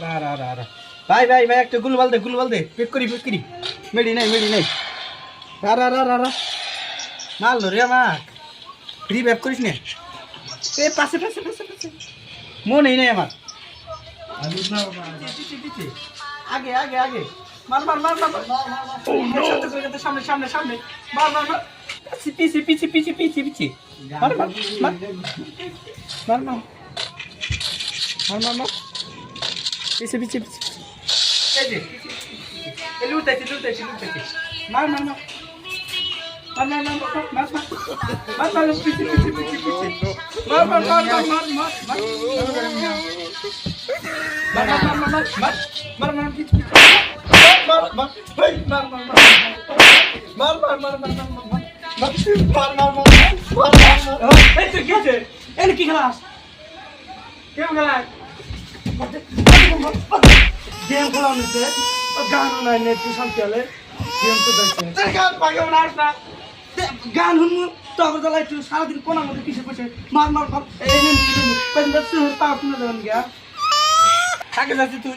ভাই ভাই ভাই একটা গুলবাল দে গুলবাল দে। পেক করি পেক করি। মেডি নাই মেডি নাই রা রা রা রা মাল রে আমাক। ফ্রি ব্যাপ করিস নে। এ পাশে পাশে পাশে পাশে। মনেই নাই আমার। আগে আগে আগে। মার মার মার মার সামনে সামনে সামনে। মার মার মার। পিছে পিছে পিছে পিছে পিছে। মার মার মার। মার মার। মার মার মার। পিছে পিছে পিছে এই যে পিছে, পিছে, পিছে। এই লুটাইছে লুটাইছে লুটাইছে মার মার মার মার মার মার মার মার মার মার মার পিছে পিছে পিছে পিছে মার মার মার মার মার মার মার মার মার মার মার মার মার মার পিছে পিছে মার মার হেই মার মার মার মার মার মার মার মার মার গেম খেলা নিতে গান নাই নে তুই শান্তি হলে। গেম তো দেখছে। গান পাগে মার না। গান শুনমু তখন জ্বালাই তুই সারাদিন কোনার মধ্যে কিসে বসে? মার মার মার। এই নে পেন বাস পা শুনে দেবেন গিয়া থাকে? যাচ্ছি তুই।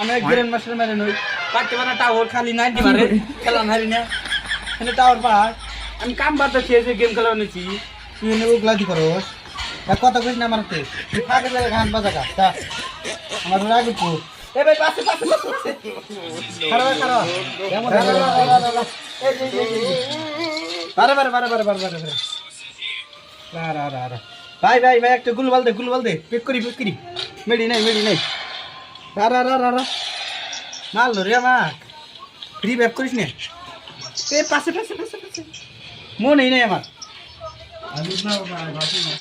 আমি গ্র্যান্ড মাস্টার মেরে নই। পারতে পারে টাওয়ার খালি নাইনটি মারে। খেলা হারি না। টাওয়ার পার আমি কাম বাদ খেয়েছি গেম খেলা নিয়েছি তুই এনে ওগুলা দি করস? কথা কইস না মারতে তুই থাকে যাবে গান বাজা গা তা আমার রাগ পু এ ভাই, পাশে পাশে পাশে খারাপ খারাপ কেমন বারে বারে বারে বারে বারে বারে বারে। রা রা রা রা। ভাই ভাই ভাই, একটা গুলবাল দে গুলবাল দে। পেক করি পেক করি। মেডি নাই মেডি নাই। রা রা রা রা রা। মাল রে আমাক। ফ্রি ব্যাপ করিস নে। এ, পাশে পাশে পাশে পাশে। মনেই নাই আমার।